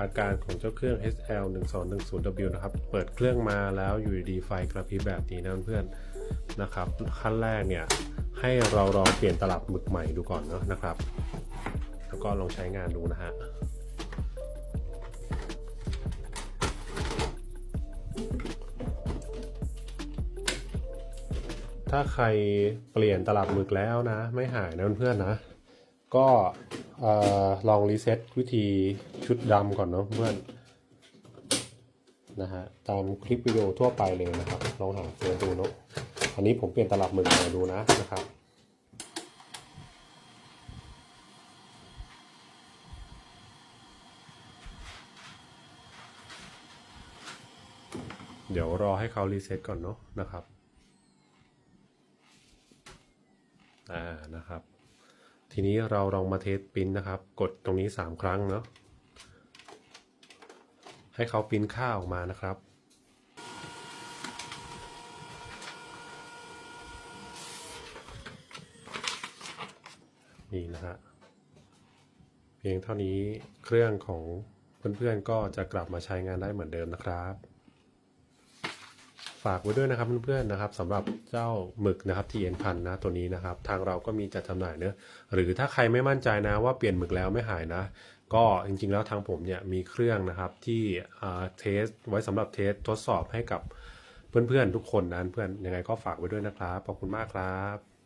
อาการของเจ้าเครื่อง SL 1 2 1 0 W นะครับ เปิดเครื่องมาแล้วอยู่ดีไฟกระพริบแบบนี้นะเพื่อนนะครับ ขั้นแรกเนี่ย ให้เราลองเปลี่ยนตลับหมึกใหม่ดูก่อนเนาะนะครับ แล้วก็ลองใช้งานดูนะฮะถ้าใครเปลี่ยนตลับหมึกแล้วนะ ไม่หายนะเพื่อนๆนะ ก็ลองรีเซ็ตวิธีชุดดำก่อนเนาะเพื่อนนะฮะตามคลิปวิดีโอทั่วไปเลยนะครับลองหาเจอดูเนาะอันนี้ผมเปลี่ยนตลับหมึกใหม่ดูนะนะครับเดี๋ยวรอให้เขารีเซ็ตก่อนเนาะนะครับ อ่า นะครับ ทีนี้เราลองมาเทสปิ้นนะครับ กดตรงนี้ 3 ครั้งเนาะให้เขาปิ้นค่าออกมานะครับ นี่นะฮะเพียงเท่านี้เครื่องของเพื่อนๆก็จะกลับมาใช้งานได้เหมือนเดิมนะครับ ฝากไว้ด้วยนะครับเพื่อนๆนะครับสำหรับเจ้าหมึกนะครับทีเอ็นพันนะตัวนี้นะครับ ทางเราก็มีจัดจำหน่ายเนอะหรือถ้าใครไม่มั่นใจนะว่าเปลี่ยนหมึกแล้วไม่หายนะ ก็จริงๆแล้วทางผมเนี่ยมีเครื่องนะครับที่อ่าเทสไว้สำหรับเทสทดสอบให้กับเพื่อนๆทุกคนนะเพื่อนยังไงก็ฝากไว้ด้วยนะครับขอบคุณมากครับ